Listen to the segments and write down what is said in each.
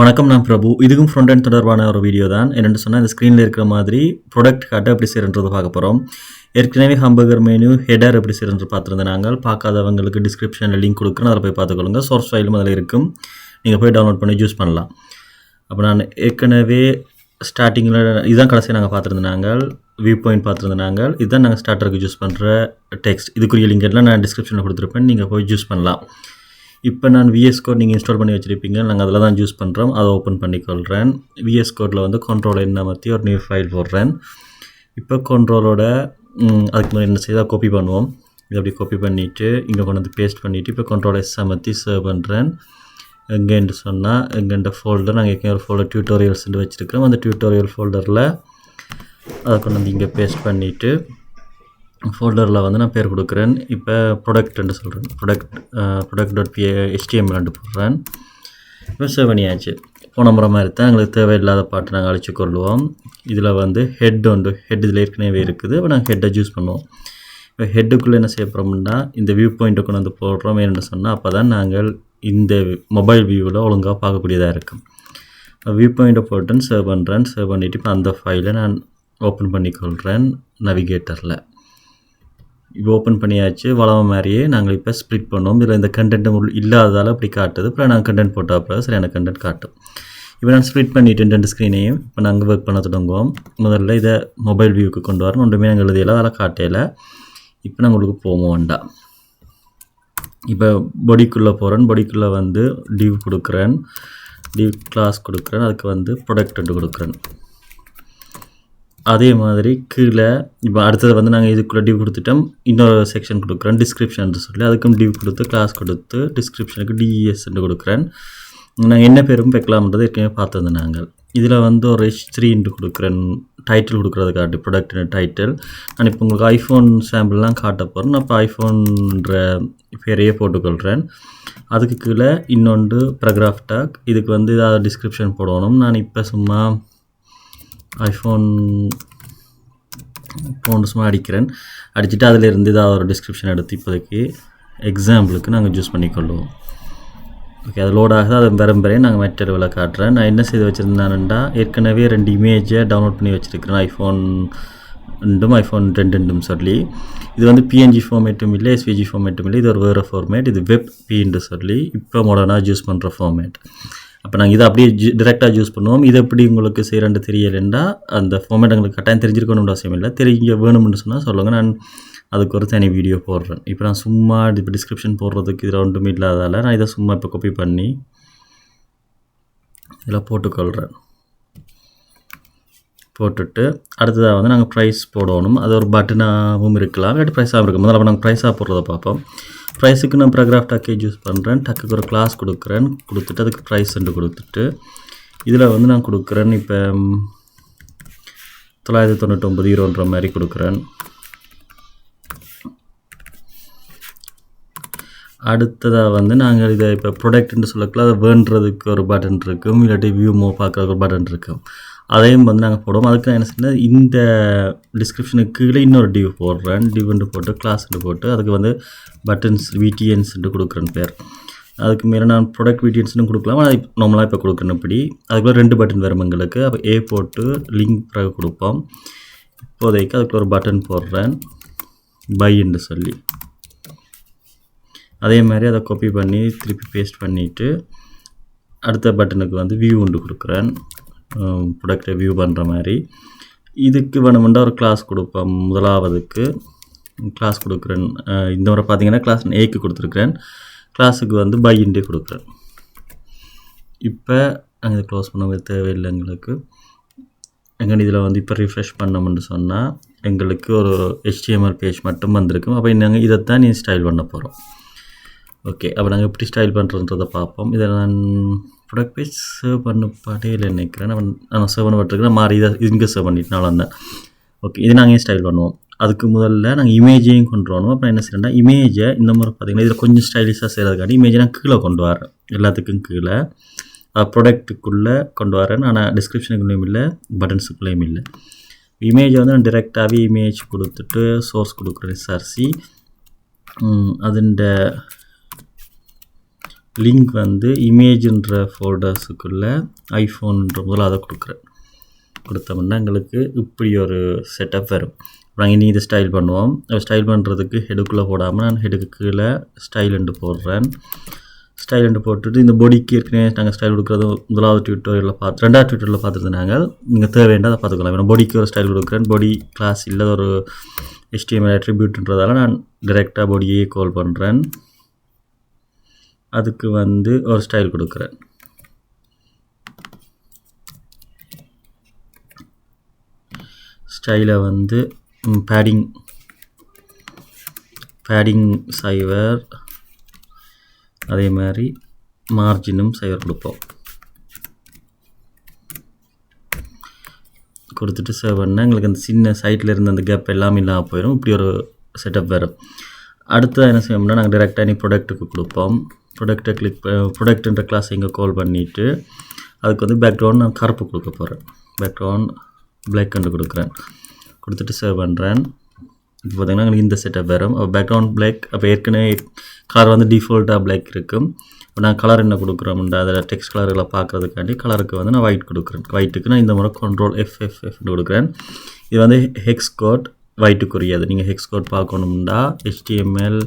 வணக்கம் நான் பிரபு. இதுக்கும் ஃப்ரண்ட் அண்ட் தொடர்பான ஒரு வீடியோ தான். என்னென்னு சொன்னால் இந்த ஸ்க்ரீனில் இருக்கிற மாதிரி ப்ரொடக்ட் காட்ட எப்படி செய்யறதை பார்க்க போகிறோம் ஏற்கனவே ஹம்பர்கர் மெனு ஹெடர் எப்படி செய்யறது பார்த்துருந்தேன் நாங்கள். பார்க்காதவங்களுக்கு டிஸ்கிரிப்ஷனில் லிங்க் கொடுக்குறேன். அதில் போய் பார்த்துக்கொள்ளுங்க. சோர்ஸ் ஃபைலும் அதில் இருக்கும். நீங்கள் போய் டவுன்லோட் பண்ணி யூஸ் பண்ணலாம். அப்போ நான் ஏற்கனவே ஸ்டார்டிங்கில் இதுதான் கடைசியாக நாங்கள் பார்த்துருந்தோம் நாங்கள். வியூ பாயிண்ட் பார்த்துருந்தோம் நாங்கள். இதுதான் நாங்கள் ஸ்டார்டருக்கு யூஸ் பண்ணுற டெக்ஸ்ட் இதுக்குரிய லிங்க் எல்லாம் நான் டிஸ்கிரிப்ஷனில் கொடுத்துருப்பேன். நீங்கள் போய் யூஸ் பண்ணலாம். இப்போ நான் விஎஸ் கோட் நீங்கள் இன்ஸ்டால் பண்ணி வச்சுருப்பீங்க. நாங்கள் அதில் தான் யூஸ் பண்ணுறோம் அதை ஓப்பன் பண்ணிக்கொள்கிறேன் விஎஸ் கோடில் வந்து கண்ட்ரோல் என்ன மாற்றி ஒரு நியூ ஃபைல் போடுறேன். இப்போ கண்ட்ரோலோட அதுக்கு முன்னாடி என்ன செய்தால் காப்பி பண்ணுவோம். இதை அப்படி காப்பி பண்ணிவிட்டு இங்கே கொண்டு வந்து பேஸ்ட் பண்ணிவிட்டு இப்போ கண்ட்ரோல் எஸ் அமர்த்தி சேவ் பண்ணுறேன் எங்கேன்னு சொன்னால் எங்கேண்ட ஃபோல்டர் நாங்கள் எங்கே ஒரு ஃபோல்டர் டியூட்டோரியல்ஸ்ன்னு வச்சுருக்கிறோம். அந்த டியூட்டோரியல் ஃபோல்டரில் அதை கொண்டு வந்து இங்கே பேஸ்ட் பண்ணிவிட்டு ஃபோல்டரில் வந்து நான் பேர் கொடுக்குறேன். இப்போ ப்ரொடக்ட்னு சொல்கிறேன் ப்ரொடக்ட் ப்ரொடக்ட் டாட் பி ஹெச்டிஎம்எல்னு போடுறேன். இப்போ சேவ் பண்ணியாச்சு. போன முறை மாதிரி தான். எங்களுக்கு தேவையில்லாத பாட்டு நாங்கள் அழைச்சி கொள்வோம் இதில் வந்து ஹெட் உண்டு. ஹெட் இதில் ஏற்கனவே இருக்குது. இப்போ நாங்கள் ஹெட்டை சூஸ் பண்ணுவோம். இப்போ ஹெட்டுக்குள்ளே என்ன செய்ய போகிறோம்னா இந்த வியூ பாயிண்ட்டை கொண்டு வந்து போடுறோம் என்னென்னு சொன்னால் அப்போ தான் நாங்கள் இந்த மொபைல் வியூவில் ஒழுங்காக பார்க்கக்கூடியதாக இருக்கும். வியூ பாயிண்ட்டை போட்டுன்னு சேவ் பண்ணுறேன் சேவ் பண்ணிவிட்டு இப்போ அந்த ஃபைலை நான் ஓப்பன் பண்ணிக்கொள்கிறேன் நவிகேட்டரில் இப்போ ஓப்பன் பண்ணியாச்சு வளம் மாதிரியே நாங்கள் இப்போ ஸ்ப்ளிட் பண்ணோம். இதில் இந்த கண்டென்ட் இல்லாததால் அப்படி காட்டுது. அப்புறம் நாங்கள் கண்டென்ட் போட்டால் அப்புறம் சரியான கண்டென்ட் காட்டும். இப்போ நான் ஸ்ப்ளிட் பண்ணிவிட்டு ரெண்டு ஸ்க்ரீனையும் இப்போ நாங்கள் ஒர்க் பண்ண தொடங்குவோம். முதல்ல இதை மொபைல் வியூக்கு கொண்டு வரணும். ஒன்றுமே நாங்கள் எழுதியில அதெல்லாம் காட்டையில் இப்போ நாங்கள் உங்களுக்கு போவோம் வேண்டாம் இப்போ பொடிக்குள்ளே போகிறேன் பொடிக்குள்ளே வந்து டிவ் கொடுக்குறேன். டிவ் கிளாஸ் கொடுக்குறேன். அதுக்கு வந்து ப்ரொடக்ட் கொடுக்குறேன். அதே மாதிரி கீழே இப்போ அடுத்தது வந்து நாங்கள் இதுக்குள்ளே டிவ் கொடுத்துட்டோம். இன்னொரு செக்ஷன் கொடுக்குறேன் டிஸ்கிரிப்ஷன் சொல்லி அதுக்கும் டிவ் கொடுத்து கிளாஸ் கொடுத்து டிஸ்கிரிப்ஷனுக்கு டிஇஎஸ்ன்னு கொடுக்குறேன். நாங்கள் என்ன பேரும் வைக்கலாம்ன்றது ஏற்கனவே பார்த்தது நாங்கள். இதில் வந்து ஒரு ஹெச் த்ரீன்ட்டு கொடுக்குறேன். டைட்டில் கொடுக்குறதுக்காட்டி ப்ரொடக்ட்னு டைட்டில் நான் இப்போ உங்களுக்கு ஐஃபோன் சாம்பிள்லாம் காட்ட போகிறேன் நான் இப்போ ஐஃபோன்ற பேரையே போட்டுக்கொள்கிறேன் அதுக்கு கீழே இன்னொன்று ப்ரக்ராஃப் டாக் இதுக்கு வந்து ஏதாவது டிஸ்கிரிப்ஷன் போடணும். நான் இப்போ சும்மா ஐஃபோன் ஃபோன் சும்மா அடிக்கிறேன். அடிச்சுட்டு அதிலிருந்து இதாக ஒரு டிஸ்கிரிப்ஷன் எடுத்து இப்போதைக்கு எக்ஸாம்பிளுக்கு நாங்கள் சூஸ் பண்ணிக்கொள்வோம். ஓகே அது லோட் ஆகுது அது பெரும் நாங்கள் மெட்டீரியலை காட்டுறேன். நான் என்ன செய்து வச்சுருந்தேன்டா ஏற்கனவே ரெண்டு இமேஜை டவுன்லோட் பண்ணி வச்சுருக்கிறேன். ஐஃபோன் ரெண்டும் ஐஃபோன் ரெண்டுண்டும் சொல்லி. இது வந்து பிஎன்ஜி ஃபார்மேட்டும் இல்லை எஸ்விஜி ஃபார்மேட்டும் இல்லை. இது ஒரு வேறு ஃபார்மேட் இது வெப் பின்னு சொல்லி. இப்போ மாடர்னாக யூஸ் பண்ணுற ஃபார்மேட் அப்போ நாங்கள் இதை அப்படியே ஜூ டிரெக்டாக யூஸ் பண்ணுவோம். இதை எப்படி உங்களுக்கு செய்கிறேன்னு தெரியலைன்னா அந்த ஃபார்மேட் எங்களுக்கு கட்டாயம் தெரிஞ்சிருக்கணும்னு அவசியம் இல்லை. தெரிஞ்ச வேணும்னு சொன்னால் சொல்லுங்கள் நான் அதுக்கு ஒரு தனி வீடியோ போடுறேன். இப்போ நான் சும்மா இப்போ டிஸ்கிரிப்ஷன் போடுறதுக்கு இதில் ஒன்றுமே இல்லாதால் நான் இதை சும்மா இப்போ காப்பி பண்ணி இதில் போட்டுக்கொள்கிறேன் போட்டுட்டு அடுத்ததாக வந்து நாங்கள் ப்ரைஸ் போடணும். அது ஒரு பட்டனாகவும் இருக்கலாம். இல்லாட்டி ப்ரைஸாகவும் இருக்கும். முதல்ல நாங்கள் ப்ரைஸாக போடுறத பார்ப்போம். ப்ரைஸுக்கு நான் ப்ராகிராஃப் டக்கேஜ் யூஸ் பண்ணுறேன் டக்குக்கு ஒரு கிளாஸ் கொடுக்குறேன். கொடுத்துட்டு அதுக்கு ப்ரைஸ் கொடுத்துட்டு இதில் வந்து நான் கொடுக்குறேன் இப்போ தொள்ளாயிரத்தி தொண்ணூற்றொம்பது ஈரோன்ற மாதிரி கொடுக்குறேன். அடுத்ததாக வந்து நாங்கள் இதை இப்போ ப்ரொடக்ட்னு சொல்லக்கலாம் அதை வேண்டுறதுக்கு ஒரு பட்டன் இருக்கும் இல்லாட்டி வியூ மோ பார்க்குறதுக்கு ஒரு பட்டன் இருக்கும் அதையும் வந்து நாங்கள் போடுவோம். அதுக்கு நான் என்ன செய்யணும் இந்த டிஸ்கிரிப்ஷனுக்கு கீழே இன்னொரு டிவ் போடுறேன். டிவ்ன்ட்டு போட்டு கிளாஸ்ன்ட்டு போட்டு அதுக்கு வந்து பட்டன்ஸ் விடிஎன்ஸ்ன்ட்டு கொடுக்குறேன் பேர். அதுக்கு மேலே நான் ப்ராடக்ட் விடிஎன்ஸ்னு கொடுக்கலாம். அது நார்மலாக இப்போ கொடுக்குறேன் இப்படி அதுக்குள்ளே ரெண்டு பட்டன் வரும் எங்களுக்கு. அப்போ ஏ போட்டு லிங்க் பிறகு கொடுப்போம். இப்போதைக்கு அதுக்குள்ள ஒரு பட்டன் போடுறேன். பைன்னு சொல்லி. அதே மாதிரி அதை காப்பி பண்ணி திருப்பி பேஸ்ட் பண்ணிவிட்டு அடுத்த பட்டனுக்கு வந்து வியூ ஒன்று கொடுக்குறேன். ப்ரொடக்ட் ரிவ்யூ பண்ணுற மாதிரி. இதுக்கு வேணுமெண்டா ஒரு கிளாஸ் கொடுப்பேன் முதலாவதுக்கு கிளாஸ் கொடுக்குறேன். இந்த முறை பார்த்தீங்கன்னா கிளாஸ் ஏக்கு கொடுத்துருக்குறேன். கிளாஸுக்கு வந்து பை இன்டே கொடுக்குறேன். இப்போ நாங்கள் இதை க்ளோஸ் பண்ண தேவையில்லை எங்களுக்கு. எங்கள் இதில் வந்து இப்போ ரிஃப்ரெஷ் பண்ணோம்னு சொன்னால் எங்களுக்கு ஒரு ஹெச்டிஎம்எல் பேஜ் மட்டும் வந்திருக்கும். அப்போ நாங்கள் இதைத்தான் நீ ஸ்டைல் பண்ண போகிறோம் ஓகே அப்போ நாங்கள் எப்படி ஸ்டைல் பண்ணுறன்றதை பார்ப்போம். இதை நான் ப்ராடக்ட் பேஜ் சேவ் பண்ண படையில் நினைக்கிறேன். நான் சேவ் பண்ண பட்டிருக்கிறேன் மாறி இதை இங்கே சர்வ் பண்ணிட்டு நான் வந்தேன். ஓகே இது நாங்கள் ஸ்டைல் பண்ணுவோம். அதுக்கு முதல்ல நாங்கள் இமேஜையும் கொண்டு வரணும். அப்புறம் என்ன செய்யணும்னா இமேஜை இந்த முறை பார்த்தீங்கன்னா இதில் கொஞ்சம் ஸ்டைலிஷாக செய்கிறதுக்காண்டி இமேஜை நான் கீழே கொண்டு வரேன். எல்லாத்துக்கும் கீழே. ப்ரொடக்ட்டுக்குள்ளே கொண்டு வரேன். ஆனால் டிஸ்கிரிப்ஷனுக்குள்ளேயும் இல்லை பட்டன்ஸுக்குள்ளேயும் இல்லை. இமேஜை வந்து நான் டிரெக்டாகவே இமேஜ் கொடுத்துட்டு சோர்ஸ் கொடுக்குறேன் எஸ்ஆர்சி அதுண்ட லிங்க் வந்து இமேஜுன்ற ஃபோல்டர்ஸுக்குள்ளே ஐஃபோன்ன்ற முதல்ல அதை கொடுக்குறேன். கொடுத்தோம்னா எங்களுக்கு இப்படி ஒரு செட்டப் வரும். நாங்கள் இனி இதை ஸ்டைல் பண்ணுவோம். ஸ்டைல் பண்ணுறதுக்கு ஹெடுக்குள்ளே போடாமல் நான் ஹெடுக்கு கீழே ஸ்டைலுண்டு போடுறேன். ஸ்டைலுண்டு போட்டுட்டு இந்த பொடிக்கு ஏற்கனவே நாங்கள் ஸ்டைல் கொடுக்குறது முதலாவது ட்விட்டரில் பார்த்து ரெண்டாவது ட்விட்டரில் பார்த்துட்டு நாங்கள் நீங்கள் தேவையான அதை பார்த்துக்கலாம். நான் பொடிக்கு ஒரு ஸ்டைல் கொடுக்குறேன். பொடி கிளாஸ் இல்லை ஒரு ஹெச்டிஎம்எல் அட்ரிபியூட்ன்றதால நான் டைரெக்டாக பொடியே கால் பண்ணுறேன் அதுக்கு வந்து ஒரு ஸ்டைல் கொடுக்குறேன். ஸ்டைலை வந்து பேடிங் பேடிங் சைவர் அதே மாதிரி மார்ஜினும் சைவர் கொடுப்போம். கொடுத்துட்டு சேவ் பண்ணால் எங்களுக்கு அந்த சின்ன சைட்டில் இருந்த அந்த கேப் எல்லாமே இல்லாமல் போயிடும் இப்படி ஒரு செட்டப் வரும் அடுத்தது என்ன செய்யணும்னா நாங்கள் டேரெக்டாக நீ ப்ரொடக்ட்டுக்கு கொடுப்போம். ப்ரொடக்டை கிளிக் ப்ரொடக்ட்ன்ற கிளாஸ் இங்கே கால் பண்ணிவிட்டு அதுக்கு வந்து பேக்ரவுண்ட் நான் கருப்பு கொடுக்க போகிறேன் பேக்ரவுண்ட் பிளாக் கண்டு கொடுக்குறேன். கொடுத்துட்டு சேவ் பண்ணுறேன் இப்போ பார்த்தீங்கன்னா எனக்கு இந்த செட்டப் வரும். பேக்ரவுண்ட் பிளாக் அப்போ ஏற்கனவே கலர் வந்து டிஃபால்ட்டாக பிளாக் இருக்கும். இப்போ நான் கலர் என்ன கொடுக்குறோம்ன்ற அதில் டெக்ஸ்ட் கலர்களை பார்க்குறதுக்காண்டி கலருக்கு வந்து நான் ஒயிட் கொடுக்குறேன். ஒயிட்டுக்கு நான் இந்த முறை கண்ட்ரோல் எஃப் எஃப் எஃப்னு கொடுக்குறேன். இது வந்து ஹெக்ஸ் கோட் ஒயிட்டுக்குரியது நீங்கள் ஹெக்ஸ் கோட் பார்க்கணும்னா ஹெச்டிஎம்எல்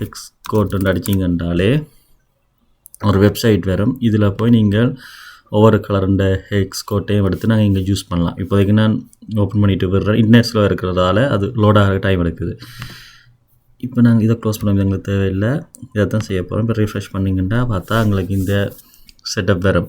ஹெக்ஸ் கோட்னு அடிச்சிங்கன்றாலே ஒரு வெப்சைட் வரும். இதில் போய் நீங்கள் ஒவ்வொரு கலருண்ட ஹெக்ஸ் கோட்டையும் எடுத்து நாங்கள் இங்கே யூஸ் பண்ணலாம். இப்போதைக்கு நான் ஓப்பன் பண்ணிட்டு விடுறேன். இன்டர்நெட்ஸில் இருக்கிறதால அது லோட் ஆகிற டைம் எடுக்குது. இப்போ நாங்கள் இதை க்ளோஸ் பண்ண எங்களுக்கு தேவையில்லை. இதை தான் செய்ய போகிறோம் இப்போ ரீஃப்ரெஷ் பண்ணிங்கன்னா பார்த்தா எங்களுக்கு இந்த செட்டப் வரும்.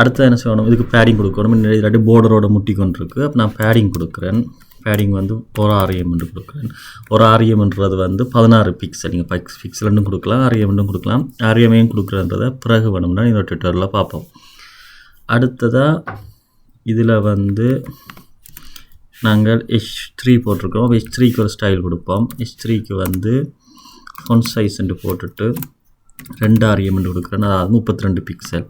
அடுத்து என்ன செய்யணும்? இதுக்கு பேடிங் கொடுக்கணும். முன்னாடி இல்லாட்டி போர்டரோட முட்டி கொண்டிருக்கு அப்போ நான் பேடிங் கொடுக்குறேன். பேடிங் வந்து ஒரு ஆரியம் என்று கொடுக்குறேன் ஒரு ஆரியம்ன்றது வந்து பதினாறு பிக்சல் நீங்கள் பைக்ஸ் பிக்சல்னு கொடுக்கலாம் ஆரியம்னு கொடுக்கலாம். ஆரியமையும் கொடுக்குறன்றத பிறகு வேணும்னா இந்த ட்விட்டரில் பார்ப்போம். அடுத்ததாக இதில் வந்து நாங்கள் ஹெச் த்ரீ போட்டிருக்கோம். ஹெச் த்ரீக்கு ஒரு ஸ்டைல் கொடுப்போம். ஹெச் த்ரீக்கு வந்து ஃபொன் என்று போட்டுட்டு ரெண்டு ஆர்எம்னு கொடுக்குறேன். அதாவது முப்பத்தி ரெண்டு பிக்சல்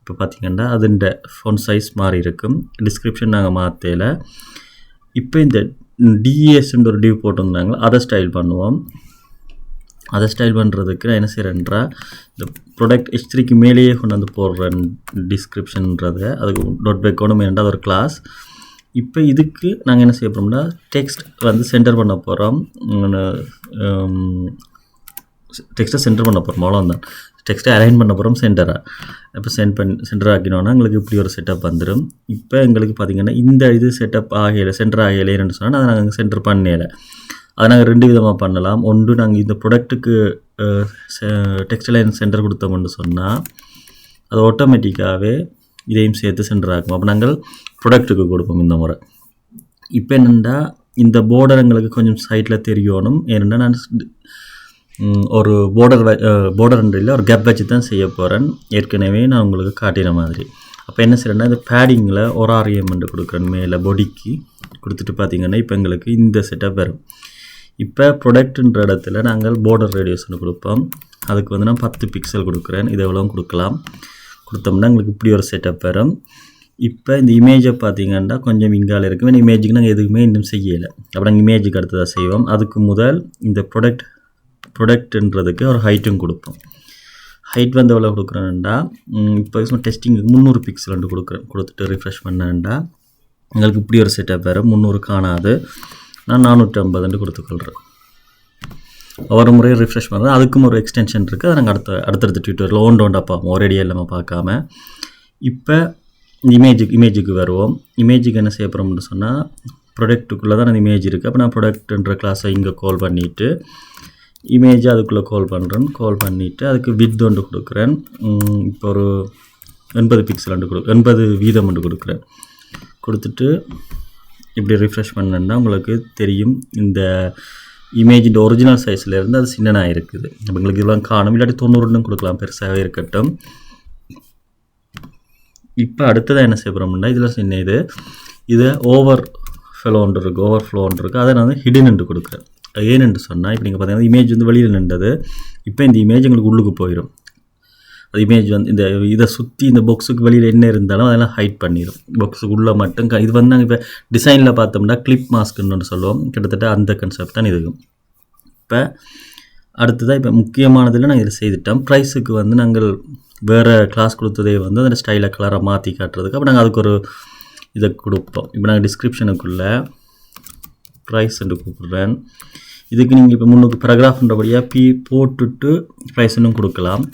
இப்போ பார்த்தீங்கன்னா அதுண்ட ஃபோன் சைஸ் மாறி இருக்கும். டிஸ்கிரிப்ஷன் நாங்கள் மாற்றல இப்போ இந்த டிஎஸ்ன்ற ஒரு டிவ் போட்டிருந்தாங்க அதை ஸ்டைல் பண்ணுவோம். அதை ஸ்டைல் பண்ணுறதுக்கு நான் என்ன செய்கிறேன்றா இந்த ப்ரொடக்ட் ஹிஸ்ட்ரிக்கு மேலேயே கொண்டு வந்து போடுறேன் டிஸ்கிரிப்ஷன்றதை அதுக்கு டோட் பேக்கோடும் வேண்டாம் அது ஒரு கிளாஸ் இப்போ இதுக்கு நாங்கள் என்ன செய்ய போகிறோம்னா டெக்ஸ்ட் வந்து சென்டர் பண்ண போகிறோம் டெக்ஸ்ட்டை சென்டர் பண்ண போகிறோம் அவ்வளோதான் டெக்ஸ்ட்டை அலைன் பண்ண போகிறோம் சென்டராக இப்போ சென்ட் பண்ணி சென்டர் ஆக்கினோன்னா எங்களுக்கு இப்படி ஒரு செட்டப் வந்துடும் இப்போ எங்களுக்கு பார்த்தீங்கன்னா இந்த இது செட்டப் ஆகையில சென்டர் ஆகலைன்னு சொன்னால் அதை நாங்கள் சென்டர் பண்ணல. அதை நாங்கள் ரெண்டு விதமாக பண்ணலாம். ஒன்று நாங்கள் இந்த ப்ரொடக்ட்டுக்கு டெக்ஸ்டைல் சென்டர் கொடுத்தோம்னு சொன்னால் அது ஆட்டோமேட்டிக்காகவே இதையும் சேர்த்து சென்டர் ஆகும் அப்போ நாங்கள் ப்ரொடக்ட்டுக்கு கொடுப்போம் இந்த முறை. இப்போ என்னென்னா இந்த போர்டர் எங்களுக்கு கொஞ்சம் சைட்டில் தெரியணும் ஏன்னா நான் ஒரு போர்டர் போர்டர்ன்ற இல்லை ஒரு கேப் வச்சு தான் செய்ய போகிறேன் ஏற்கனவே நான் உங்களுக்கு காட்டின மாதிரி. அப்போ என்ன செய்யறேன்னா இந்த பேடிங்கில் ஒரு ஆர்எம் கொடுக்குறேன் மேலே பொடிக்கு கொடுத்துட்டு பார்த்தீங்கன்னா இப்போ எங்களுக்கு இந்த செட்டப் வரும். இப்போ ப்ரொடக்ட்ன்ற இடத்துல நாங்கள் போர்டர் ரேடியேஷன் கொடுப்போம். அதுக்கு வந்து நான் பத்து பிக்சல் கொடுக்குறேன். இது எவ்வளோ கொடுக்கலாம்? கொடுத்தோம்னா எங்களுக்கு இப்படி ஒரு செட்டப் வரும். இப்போ இந்த இமேஜை பார்த்தீங்கன்னா கொஞ்சம் இங்கால இருக்கும் இமேஜுக்கு நாங்கள் எதுவுமே இன்னும் செய்யலை. அப்புறம் நாங்கள் இமேஜுக்கு அடுத்ததாக செய்வோம். அதுக்கு முதல் இந்த ப்ரொடக்ட் ப்ரொடக்ட்ன்றதுக்கு ஒரு ஹைட்டும் கொடுப்போம். ஹைட் வந்து எவ்வளோ கொடுக்குறேன்டா இப்போ சும்மா டெஸ்டிங்க்கு முந்நூறு பிக்சல் வந்து கொடுக்குறேன். கொடுத்துட்டு ரிஃப்ரெஷ் பண்ணேன்டா எங்களுக்கு இப்படி ஒரு செட்டப் வேறு முந்நூறு காணாது. நான் நானூற்றி ஐம்பதுன்னு கொடுத்துக்கொள்கிறேன் ஒவ்வொரு முறையும் ரிஃப்ரெஷ் பண்ணுறேன் அதுக்கும் ஒரு எக்ஸ்டென்ஷன் இருக்குது அதை நாங்கள் அடுத்த அடுத்தடுத்த ட்விட்டரில் ஓன் டவுண்டாக பார்ப்போம். ஒரேடியாக இல்லாமல் பார்க்காம. இப்போ இமேஜுக்கு இமேஜுக்கு வருவோம். இமேஜுக்கு என்ன செய்ய போகிறோம்னு சொன்னால் ப்ரொடக்ட்டுக்குள்ளே தான் அந்த இமேஜ் இருக்குது அப்போ நான் ப்ரொடக்ட்ன்ற கிளாஸை இங்கே கால் பண்ணிவிட்டு இமேஜை அதுக்குள்ளே கால் பண்ணுறேன் கால் பண்ணிவிட்டு அதுக்கு வித் ஒன்று கொடுக்குறேன். இப்போ ஒரு எண்பது பிக்சல் ஒன்று கொடு எண்பது வீதம் ஒன்று கொடுக்குறேன். கொடுத்துட்டு இப்படி ரிஃப்ரெஷ் பண்ணேன்னா உங்களுக்கு தெரியும். இந்த இமேஜின் ஒரிஜினல் சைஸில் இருந்து அது சின்னனாக இருக்குது. அப்போ உங்களுக்கு இதெல்லாம் காணும். இல்லாட்டி தொண்ணூறுன்னு கொடுக்கலாம். பெருசாகவே இருக்கட்டும். இப்போ அடுத்ததாக என்ன செய்ய போகிறோம்னா இதில் சின்ன இது. இதை ஓவர் ஃப்ளோன் இருக்குது ஓவர் ஃப்ளோன் இருக்குது அதை நான் வந்து ஹிடன் கொடுக்குறேன். ஏனென்று சொன்னால் இப்போ நீங்கள் பார்த்தீங்கன்னா இமேஜ் வந்து வெளியில் நின்றது இப்போ இந்த இமேஜ் உங்களுக்கு உள்ளுக்கு போயிடும் அது இமேஜ் வந்து இந்த இதை சுற்றி இந்த பாக்ஸுக்கு வெளியில் என்ன இருந்தாலும் அதெல்லாம் ஹைட் பண்ணிடும் பாக்ஸுக்கு உள்ளே மட்டும் க- இது வந்து நாங்கள் இப்போ டிசைனில் பார்த்தோம்னா கிளிப் மாஸ்க்குன்னு சொல்லுவோம். கிட்டத்தட்ட அந்த கன்செப்ட் தான் இதுக்கும் இப்போ அடுத்ததாக இப்போ முக்கியமானதில் நாங்கள் இதில் செய்துட்டோம். ப்ரைஸுக்கு வந்து நாங்கள் வேறு கிளாஸ் கொடுத்ததே வந்து அந்த ஸ்டைலை கலராக மாற்றி காட்டுறதுக்கு அப்போ நாங்கள் அதுக்கு ஒரு இதை கொடுப்போம். இப்போ நாங்கள் டிஸ்கிரிப்ஷனுக்குள்ளே ப்ரைஸ் என்று கூப்பிடுறேன். இதுக்கு நீங்கள் இப்போ முன்னுக்கு பேராகிராஃப்ன்றபடியாக பி போட்டுட்டு ப்ரைஸ்னும் கொடுக்கலாம்.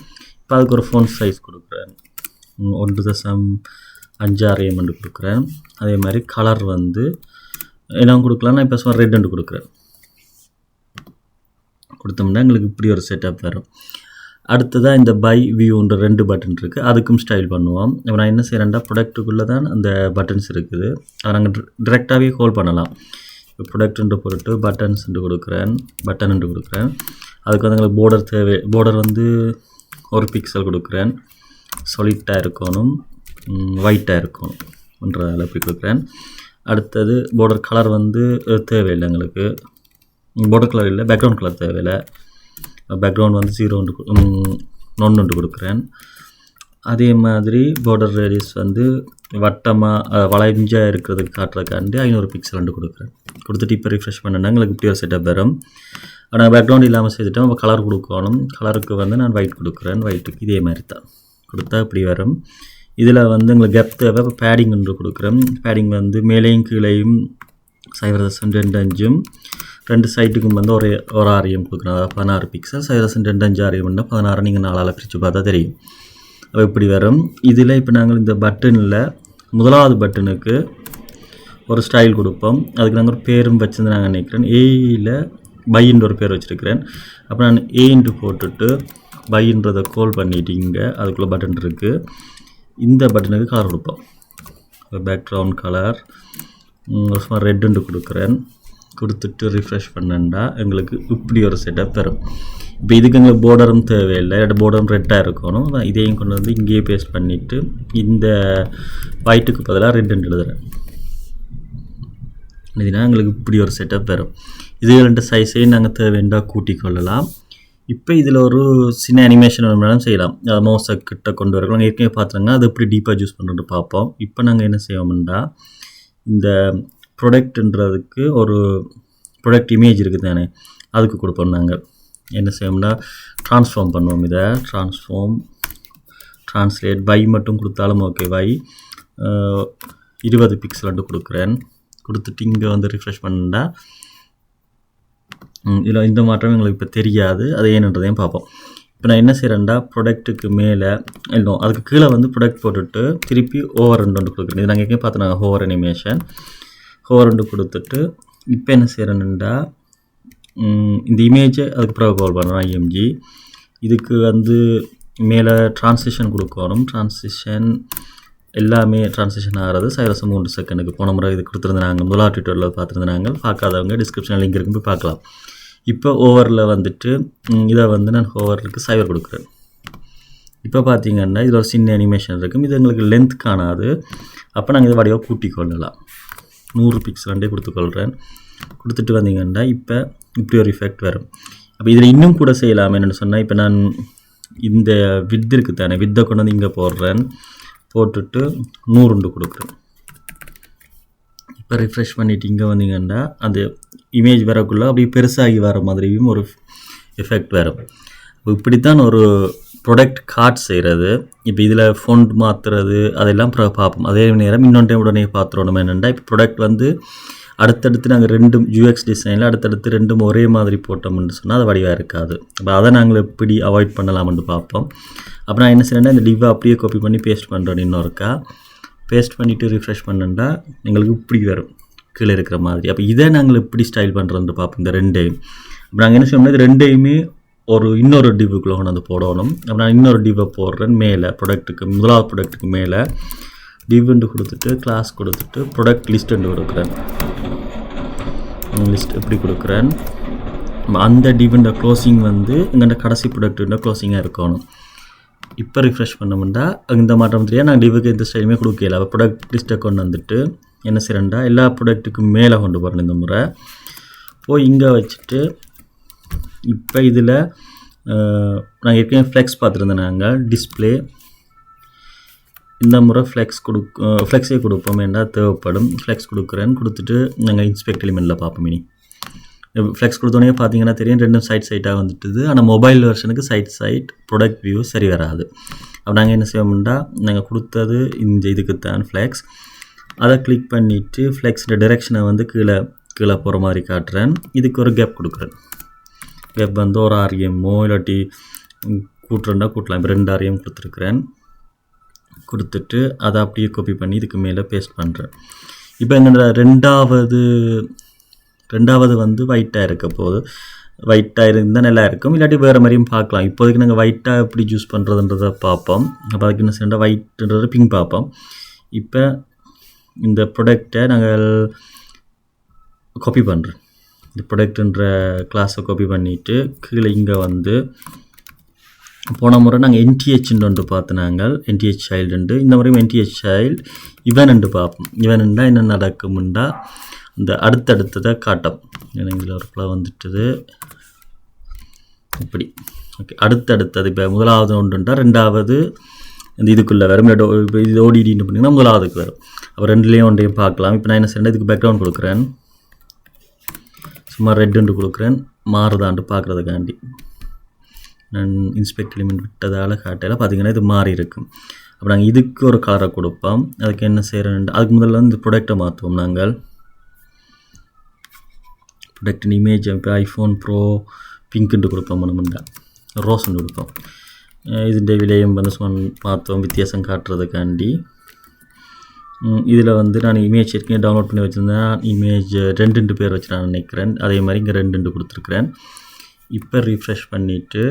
இப்போ அதுக்கு ஒரு ஃபோன் சைஸ் கொடுக்குறேன். ஒன்று தசம் அஞ்சாறு எம்எண்டு கொடுக்குறேன். அதே மாதிரி கலர் வந்து என்ன கொடுக்கலாம்? நான் இப்போ சும்மா ரெட் கொடுக்குறேன். கொடுத்தோம்னா எங்களுக்கு இப்படி ஒரு செட்டப் வரும். அடுத்ததாக இந்த பை வியூன்ற ரெண்டு பட்டன் இருக்குது அதுக்கும் ஸ்டைல் பண்ணுவோம். இப்போ நான் என்ன செய்கிறேன்டா ப்ரொடக்ட்டுக்குள்ளே தான் அந்த பட்டன்ஸ் இருக்குது. அதை நாங்கள் டிரெக்டாகவே ஹோல்ட் பண்ணலாம். இப்போ ப்ரொடக்ட்ன்ற பொருட்டு பட்டன்ஸ் என்று கொடுக்குறேன் பட்டன் கொடுக்குறேன். அதுக்கு வந்து எங்களுக்கு போர்டர் தேவை. போர்டர் வந்து ஒரு பிக்சல் கொடுக்குறேன். சொலிட்டாக இருக்கணும் ஒயிட்டாக இருக்கணும் என்றதால் இப்படி கொடுக்குறேன். அடுத்தது போர்டர் கலர் வந்து தேவையில்லை எங்களுக்கு. போர்டர் கலர் இல்லை பேக்ரவுண்ட் கலர் தேவையில்லை. பேக்ரவுண்ட் வந்து ஜீரோ ஒன்று நொன்று கொடுக்குறேன். அதே மாதிரி பார்டர் ரேடியஸ் வந்து வட்டமாக வளைஞ்சாக இருக்கிறதுக்கு காட்டுறதுக்காண்டி ஐநூறு பிக்சல் ரெண்டு கொடுக்குறேன். கொடுத்துட்டு இப்போ ரிஃப்ரெஷ் பண்ணேன்னா எங்களுக்கு இப்படி ஒரு செட்டப் வரும். ஆனால் பேக்ரவுண்ட் இல்லாமல் செய்துட்டோம் அப்போ கலர் கொடுக்கணும். கலருக்கு வந்து நான் ஒயிட் கொடுக்குறேன். ஒயிட்டுக்கு இதே மாதிரி தான். கொடுத்தா இப்படி வரும். இதில் வந்து எங்களுக்கு கெப் தேவை. இப்போ பேடிங் ஒன்று கொடுக்குறேன். பேடிங் வந்து மேலேயும் கீழேயும் சைவரசன் தசம் ரெண்டு அஞ்சும். ரெண்டு சைட்டுக்கும் வந்து ஒரு ஒரு ஆரியம் கொடுக்குறேன். அதாவது பதினாறு பிக்சல் சைவரசன் தசம் ரெண்டு அஞ்சு ஆரியம்னா பதினாறு நீங்கள் நாலால் பிரித்து பார்த்தா தெரியும். இப்படி வரும். இதில் இப்போ நாங்கள் இந்த பட்டனில் முதலாவது பட்டனுக்கு ஒரு ஸ்டைல் கொடுப்போம். அதுக்கு நாங்கள் ஒரு பேரும் வச்சுருந்து நாங்கள் நினைக்கிறேன். ஏயில் பைன்ற ஒரு பேர் வச்சுருக்கிறேன். அப்போ நான் ஏன்ட்டு போட்டுட்டு பைன்றதை கோல் பண்ணிட்டீங்க அதுக்குள்ளே பட்டன் இருக்குது இந்த பட்டனுக்கு கலர் கொடுப்போம். பேக்ரவுண்ட் கலர் சும்மா ரெட்டுண்டு கொடுக்குறேன். கொடுத்துட்டு ரிஃப்ரெஷ் பண்ணேன்டா எங்களுக்கு இப்படி ஒரு செட்டப் வரும் இப்போ இதுக்கு எங்களுக்கு போர்டரும் தேவையில்லை. இல்லாட்டி போர்டரும் ரெட்டாக இருக்கணும். இதையும் கொண்டு வந்து இங்கேயே பேஸ்ட் பண்ணிவிட்டு இந்த ஒயிட்டுக்கு பதிலாக ரெட்டுன்னு எழுதுறேன். இதுனா எங்களுக்கு இப்படி ஒரு செட்டப் வரும். இது ரெண்டு சைஸையும் நாங்கள் தேவைண்டா கூட்டி கொள்ளலாம். இப்போ இதில் ஒரு சின்ன அனிமேஷன் வேணாலும் செய்யலாம். அதை மோசை கிட்ட கொண்டு வரலாம். ஏற்கனவே பார்த்துருங்க அது எப்படி டீப்பாக யூஸ் பண்ணுறது பார்ப்போம். இப்போ நாங்கள் என்ன செய்வோம்னா இந்த ப்ரொடக்ட்ன்றதுக்கு ஒரு ப்ரொடக்ட் இமேஜ் இருக்குது தானே அதுக்கு கொடுப்போம் நாங்கள் என்ன செய்யணும்னா ட்ரான்ஸ்ஃபார்ம் பண்ணுவோம் இதை. ட்ரான்ஸ்ஃபார்ம் ட்ரான்ஸ்லேட் பை மட்டும் கொடுத்தாலும் ஓகே பை இருபது பிக்சல் கொடுக்குறேன். கொடுத்துட்டு இங்கே வந்து ரிஃப்ரெஷ் பண்ணா இதில் இந்த மாற்றம் எங்களுக்கு இப்போ தெரியாது. அது ஏன்ன்றதையும் பார்ப்போம். இப்போ நான் என்ன செய்கிறேன்டா ப்ரொடக்ட்டுக்கு மேலே இல்லை அதுக்கு கீழே வந்து ப்ரொடக்ட் போட்டுட்டு திருப்பி ஓவர் ரெண்டு ஒன்று கொடுக்குறேன். இது நாங்கள் எங்கேயும் பார்த்தோம் நாங்கள் ஹோவர் அனிமேஷன் ஹோவர் ரெண்டு கொடுத்துட்டு இப்போ என்ன செய்கிறேன்டா இந்த இமேஜை அதுக்கு பிறகு கால் பண்ணுறோம் ஐஎம்ஜி இதுக்கு வந்து மேலே ட்ரான்ஸிஷன் கொடுக்கணும். ட்ரான்சிஷன் எல்லாமே ட்ரான்சிஷன் ஆகிறது. சைரஸ் மூன்று செகண்டுக்கு போன முறை இது கொடுத்துருந்தாங்க. முதலா ட்விட்டரில் பார்த்துருந்தாங்க. பார்க்காதவங்க டிஸ்கிரிப்ஷன் லிங்க் இருக்கும் போய் பார்க்கலாம். இப்போ ஓவரில் வந்துட்டு இதை வந்து நான் ஓவருக்கு சைவர் கொடுக்குறேன். இப்போ பார்த்தீங்கன்னா இதில் ஒரு சின்ன அனிமேஷன் இருக்கும். இது எங்களுக்கு லென்த் காணாது. அப்போ நாங்கள் இதை வடிவாக கூட்டிக் கொள்ளலாம் நூறு பிக்சல் ரெண்டே கொடுத்துக்கொள்கிறேன். கொடுத்துட்டு வந்தீங்கன்னா இப்போ இப்படி ஒரு எஃபெக்ட் வரும். அப்போ இதில் இன்னும் கூட செய்யலாம் என்னென்னு சொன்னால் இப்போ நான் இந்த வித் இருக்குது தானே வித்தை கொண்டு வந்து இங்கே போடுறேன். போட்டுட்டு நூறுண்டு கொடுக்குறேன். இப்போ ரிஃப்ரெஷ் பண்ணிவிட்டு இங்கே வந்தீங்கன்னா அந்த இமேஜ் வரக்குள்ளே அப்படியே பெருசாகி வர மாதிரியும் ஒரு எஃபெக்ட் வரும். இப்படி இப்படித்தான் ஒரு ப்ரொடக்ட் கார்ட் செய்கிறது இப்போ இதில் ஃபோன் மாற்றுறது அதெல்லாம் பார்ப்போம். அதே நேரம் இன்னொன்று உடனே பார்த்துடணும் என்னென்னா இப்போ ப்ரொடக்ட் வந்து அடுத்தடுத்து நாங்கள் ரெண்டும் யூஎக்ஸ் டிசைனில் அடுத்தடுத்து ரெண்டும் ஒரே மாதிரி போட்டோம்னு சொன்னால் அது வடிவாக இருக்காது. அப்போ அதை நாங்கள் எப்படி அவாய்ட் பண்ணலாம்னு பார்ப்போம். அப்போ நான் என்ன செய்யறேன்னா இந்த டிவ்வை அப்படியே காப்பி பண்ணி பேஸ்ட் பண்ணுறேன் இன்னொருக்கா. பேஸ்ட் பண்ணிவிட்டு ரிஃப்ரெஷ் பண்ணேன்டா எங்களுக்கு இப்படி வரும். கீழே இருக்கிற மாதிரி. அப்போ இதை நாங்கள் எப்படி ஸ்டைல் பண்ணுறோன்னு பார்ப்போம் இந்த ரெண்டையும். அப்போ நாங்கள் என்ன செய்யணும்னா இது ரெண்டையுமே ஒரு இன்னொரு டிவ்வுக்குள்ளே கொண்டு வந்து போடணும். அப்போ நான் இன்னொரு டிவை போடுறேன் மேலே ப்ராடக்ட்டுக்கு முதலாவது ப்ராடக்ட்டுக்கு மேலே. டிவ்ன்ட்டு கொடுத்துட்டு கிளாஸ் கொடுத்துட்டு ப்ராடக்ட் லிஸ்ட்டுன்னு கொடுக்குறேன். லிஸ்ட் எப்படி கொடுக்குறேன்? அந்த டிவெண்ட க்ளோசிங் வந்து எங்கள்கிட்ட கடைசி ப்ராடக்ட்டுன்ற க்ளோசிங்காக இருக்கணும். இப்போ ரிஃப்ரெஷ் பண்ணமுண்டா இந்த மாற்றம் தெரியாது நான் டிவுக்கு எந்த ஸ்டைலுமே கொடுக்கல? அப்போ ப்ராடக்ட் லிஸ்ட்டை கொண்டு வந்துட்டு என்ன செய்கிறேன்டா எல்லா ப்ராடக்ட்டுக்கும் மேலே கொண்டு போகிறேன் இந்த முறை. போய் இங்கே வச்சுட்டு இப்போ இதில் நாங்கள் ஏற்கனவே ஃப்ளெக்ஸ் பார்த்துருந்தேன் நாங்கள் டிஸ்பிளே இந்த முறை ஃப்ளெக்ஸ் கொடுக்க ஃப்ளெக்ஸே கொடுப்போம். என்ன தேவைப்படும்? ஃப்ளெக்ஸ் கொடுக்குறேன்னு கொடுத்துட்டு நாங்கள் இன்ஸ்பெக்ட் எலிமெண்ட்டில் பார்ப்போம் இனி. ஃப்ளெக்ஸ் கொடுத்தோடனே பார்த்தீங்கன்னா தெரியும் ரெண்டும் சைட் சைட்டாக வந்துட்டுது. ஆனால் மொபைல் வெர்ஷனுக்கு சைட் சைட் ப்ராடக்ட் வியூ சரி வராது. அப்போ நாங்கள் என்ன செய்வோம்னா நாங்கள் கொடுத்தது இந்த இதுக்குத்தான் ஃப்ளெக்ஸ் அதை கிளிக் பண்ணிவிட்டு ஃப்ளெக்ஸோட டிரெக்ஷனை வந்து கீழே கீழே போகிற மாதிரி காட்டுறேன். இதுக்கு ஒரு கேப் கொடுக்குறேன். கேப் வந்து ஒரு ஆர்எம்மோ இல்லாட்டி கூட்டுறேன்டா கூட்டலாம். இப்போ ரெண்டு ஆர்எம் கொடுத்துருக்குறேன். கொடுத்துட்டு அதை அப்படியே காப்பி பண்ணி இதுக்கு மேலே பேஸ்ட் பண்ணுறேன் இப்போ என்னோட ரெண்டாவது ரெண்டாவது வந்து ஒயிட்டாக இருக்க போது ஒயிட்டாக இருந்தால் நல்லா இருக்கும் இல்லாட்டி வேறு மாதிரியும் பார்க்கலாம். இப்போதைக்கு நாங்கள் ஒயிட்டாக எப்படி ஜூஸ் பண்ணுறதுன்றதை பார்ப்போம். அப்போ அதுக்கு என்ன செய்யணும் ஒயிட்ன்றது பிங்க் பார்ப்போம். இப்போ இந்த ப்ராடக்டை நாங்கள் காப்பி பண்ணுறோம் இந்த ப்ராடக்ட்ன்ற கிளாஸை காப்பி பண்ணிவிட்டு கீழே இங்கே வந்து போன முறை நாங்கள் என்டிஹெச்ன்னு ஒன்று பார்த்து நாங்கள். என்டிஹெச் சைல்டுண்டு இந்த முறையும் என்டிஹெச் சைல்டு இவன் பார்ப்போம். இவனுண்டா என்ன நடக்கும்ண்டா இந்த அடுத்தடுத்ததை காட்டம். எனக்கு இதில் ஒரு பிள்ளை வந்துட்டுது. இப்படி. ஓகே அடுத்தடுத்தது இப்போ முதலாவது ஒன்றுண்டா ரெண்டாவது இந்த இதுக்குள்ளே வரும். இப்போ இது ஓடிடின்னு பண்ணிங்கன்னா முதலாவதுக்கு வரும். அப்போ ரெண்டுலேயும் ஒன்றையும் பார்க்கலாம். இப்போ நான் என்ன செய்யணும் இதுக்கு பேக்ரவுண்ட் கொடுக்குறேன். சும்மா ரெட்டுண்டு கொடுக்குறேன். மாறுதாண்டு பார்க்குறதுக்காண்டி. நான் இன்ஸ்பெக்டர் எலிமெண்ட் விட்டதால் காட்டையில் பார்த்தீங்கன்னா இது மாறி இருக்கும். அப்போ நாங்கள் இதுக்கு ஒரு காரை கொடுப்போம். அதுக்கு என்ன செய்கிறோம் அதுக்கு முதல்ல வந்து ப்ரொடக்டை மாற்றுவோம் நாங்கள். ப்ரொடக்டின் இமேஜ் இப்போ ஐஃபோன் ப்ரோ பிங்க்குன்ட்டு கொடுப்போம் மனமுண்டா ரோஸ்ன்னு கொடுப்போம். இதுடைய விலையும் வந்து பார்த்தோம் வித்தியாசம் காட்டுறதுக்காண்டி. இதில் வந்து நான் இமேஜ் ஏற்கனவே டவுன்லோட் பண்ணி வச்சுருந்தேன். இமேஜ் ரெண்டு பேர் வச்சு நான் நினைக்கிறேன். அதே மாதிரி இங்கே ரெண்டு கொடுத்துருக்குறேன். இப்போ ரீஃப்ரெஷ் பண்ணிவிட்டு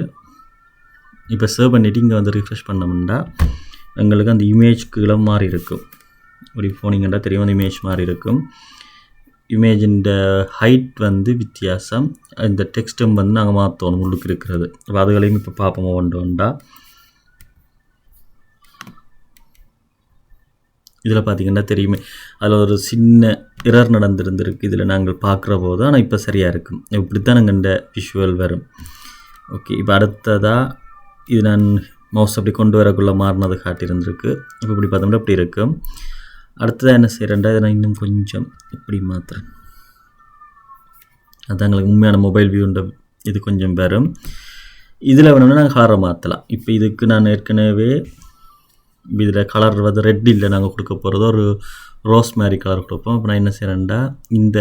இப்போ சேவ் பண்ணிவிட்டு இங்கே வந்து ரிஃப்ரெஷ் பண்ணோம்னா எங்களுக்கு அந்த இமேஜ்க்கு இளம் மாதிரி இருக்கும். ஒரு போனீங்கன்னா தெரியும் அந்த இமேஜ் மாதிரி இருக்கும். இமேஜின் ஹைட் வந்து வித்தியாசம். இந்த டெக்ஸ்ட்டும் வந்து நாங்கள் மாற்றணும் உள்ளுக்கு இருக்கிறது. அப்போ அதுகளையும் இப்போ பார்ப்போம் ஒன்று ஒன்றா இதில் பார்த்தீங்கன்னா தெரியுமே அதில் ஒரு சின்ன இரர் நடந்திருந்திருக்கு இதில் நாங்கள் பார்க்குற போது. ஆனால் இப்போ சரியாக இருக்கும். இப்படி தான் நாங்கள் இந்த விஷுவல் வரும். ஓகே இப்போ அடுத்ததாக இது நான் மவுஸ் அப்படி கொண்டு வரக்குள்ளே மாறினது காட்டியிருந்திருக்கு. இப்போ இப்படி பார்த்தோம்னா இப்படி இருக்கும் அடுத்ததாக என்ன செய்கிறேன்டா இதை நான் இன்னும் கொஞ்சம் இப்படி மாற்றுறேன் அதான் எங்களுக்கு உண்மையான மொபைல் வியூன்ற இது கொஞ்சம் வரும். இதில் வேணும்னா நாங்கள் ஹாரை மாற்றலாம் இப்போ இதுக்கு நான் ஏற்கனவே இதில் கலர் வந்து ரெட் இல்லை நாங்கள் கொடுக்க போகிறது ஒரு ரோஸ் மாதிரி கலர் கொடுப்போம். அப்போ நான் என்ன செய்கிறேன்டா இந்த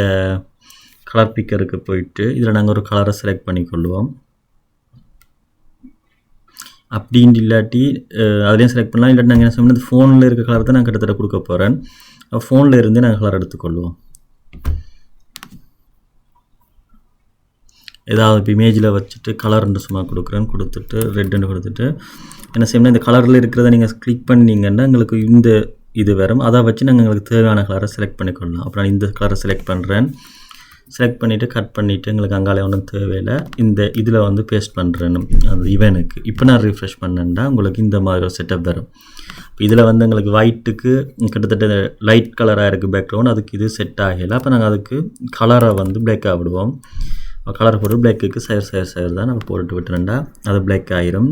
கலர் பிக்கருக்கு போயிட்டு இதில் நாங்கள் ஒரு கலரை செலக்ட் பண்ணிக்கொள்வோம் அப்படின்ட்டு இல்லாட்டி அதுலேயும் செலக்ட் பண்ணலாம். இல்லாட்டி நாங்கள் என்ன செய்யணும் ஃபோனில் இருக்க கலர் தான் நான் கிட்டத்தட்ட கொடுக்க போகிறேன் ஃபோனில் இருந்தே நாங்கள் கலர் எடுத்துக்கொள்வோம். ஏதாவது இப்போ இமேஜில் வச்சுட்டு கலர்னு சும்மா கொடுக்குறேன். கொடுத்துட்டு ரெட்டுன்னு கொடுத்துட்டு. என்ன செய்யணும் இந்த கலரில் இருக்கிறத நீங்கள் கிளிக் பண்ணீங்கன்னா எங்களுக்கு இந்த இது வரும். அதை வச்சு நாங்கள் எங்களுக்கு தேவையான கலரை செலக்ட் பண்ணிக்கொள்ளலாம். அப்புறம் நான் இந்த கலரை செலக்ட் பண்ணுறேன் செலக்ட் பண்ணிவிட்டு கட் பண்ணிவிட்டு எங்களுக்கு அங்காலே ஒன்றும் தேவையில்லை. இந்த இதில் வந்து பேஸ்ட் பண்ணுறேன்னு அந்த இவனுக்கு இப்போ நான் ரீஃப்ரெஷ் பண்ணேன்டா உங்களுக்கு இந்த மாதிரி ஒரு செட்டப் தரும். இப்போ இதில் வந்து எங்களுக்கு ஒயிட்டுக்கு கிட்டத்தட்ட லைட் கலராக இருக்குது பேக்ரவுண்ட் அதுக்கு இது செட் ஆகலை. அப்போ நாங்கள் அதுக்கு கலரை வந்து பிளாக்காக விடுவோம். கலர் போட்டு பிளாக்குக்கு சயர் சயர் சயர் தான் நம்ம போட்டு விட்டுறேன்டா அது பிளாக் ஆயிரும்.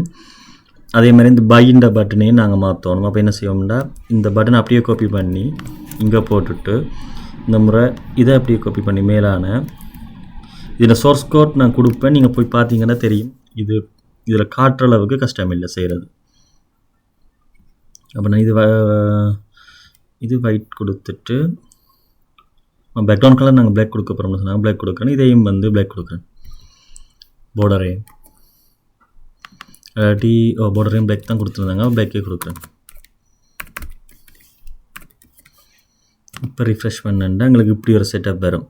அதே மாதிரி இந்த பையின்ற பட்டனையும் நாங்கள் மாற்றணும் அப்போ என்ன செய்வோம்னா இந்த பட்டனை அப்படியே காப்பி பண்ணி இங்கே போட்டுட்டு இந்த முறை இதை அப்படியே காப்பி பண்ணி மேலான. இதில் சோர்ஸ் கோட் நான் கொடுப்பேன். நீங்கள் போய் பார்த்தீங்கன்னா தெரியும். இது இதில் காட்டுற அளவுக்கு கஷ்டம் இல்லை செய்கிறது அப்போ நான் இது வ- இது ஒயிட் கொடுத்துட்டு பேக்ரவுண்ட் கலர் நாங்கள் பிளாக் கொடுக்க போகிறோம்னு சொன்னாங்க. பிளாக் கொடுக்குறேன். இதையும் வந்து பிளாக் கொடுக்குறேன். பார்டரையும் டி ஓ பார்டரையும் பிளாக் தான் கொடுத்துருந்தாங்க. பிளாக்கே கொடுக்குறேன். இப்போ ரிஃப்ரெஷ் பண்ணுண்டா எங்களுக்கு இப்படி ஒரு செட்டப் வரும்.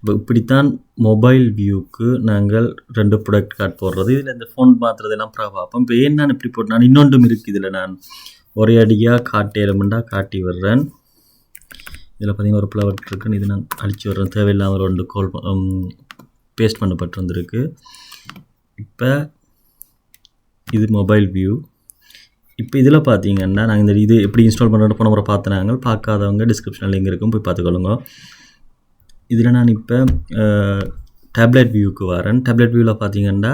இப்போ இப்படித்தான் மொபைல் வியூக்கு நாங்கள் ரெண்டு ப்ராடக்ட் கார்டு போடுறது. இதில் இந்த ஃபோன் மாத்துகிறது எல்லாம் ப்ராப் ஆப்போம் இப்போ ஏன் நான் இப்படி போட்டு நான் இன்னொன்றும் இருக்குது இதில். நான் ஒரே அடியாக காட்டி எலுமெண்டா காட்டி வர்றேன் இதில் பார்த்திங்கன்னா ஒரு ஃப்ளவர் இருக்குன்னு இது நான் அழிச்சு வர்றேன் தேவையில்லாமல் ரெண்டு கோல் பேஸ்ட் பண்ணப்பட்டு வந்திருக்கு. இப்போ இது மொபைல் வியூ இப்போ இதில் பார்த்தீங்கன்னா நாங்கள் இந்த இது எப்படி இன்ஸ்டால் பண்ணுறது போன முறை பார்த்துனாங்க. பார்க்காதவங்க டிஸ்கிரிப்ஷனில் லிங்க் இருக்கும். போய் பார்த்துக்கொள்ளுங்க. இதில் நான் இப்போ டேப்லெட் வியூக்கு வரேன். டேப்லெட் வியூவில் பார்த்தீங்கன்னா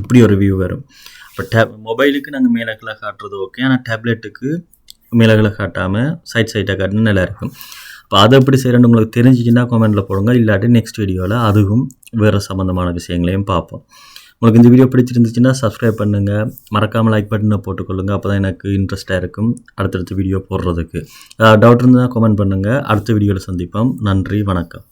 இப்படி ஒரு வியூ வரும். இப்போ டேப் மொபைலுக்கு நாங்கள் மேலக்கில் காட்டுறது ஓகே ஆனால் டேப்லெட்டுக்கு மேலக்கில் காட்டாமல் சைட் சைட்டாக காட்டினா நல்லா இருக்கும். இப்போ அதை எப்படி செய்கிறேன்னு உங்களுக்கு தெரிஞ்சிச்சுன்னா கமெண்ட்டில் போடுங்க. இல்லாட்டி நெக்ஸ்ட் வீடியோவில் அதுவும் வேறு சம்மந்தமான விஷயங்களையும் பார்ப்போம். உங்களுக்கு இந்த வீடியோ பிடிச்சிருந்துச்சுன்னா சப்ஸ்கிரைப் பண்ணுங்கள் மறக்காமல் லைக் பட்டனை போட்டுக்கொள்ளுங்கள் அப்போ தான் எனக்கு இன்ட்ரெஸ்ட்டாக இருக்கும் அடுத்தடுத்த வீடியோ போடுறதுக்கு. டவுட் இருந்தால் கமெண்ட் பண்ணுங்கள் அடுத்த வீடியோவில் சந்திப்போம். நன்றி வணக்கம்.